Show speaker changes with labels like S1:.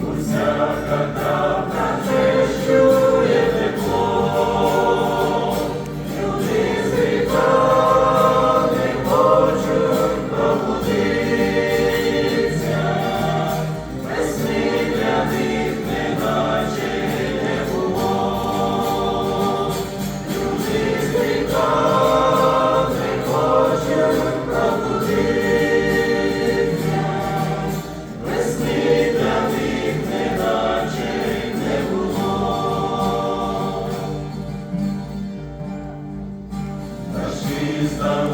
S1: Усяка Христа,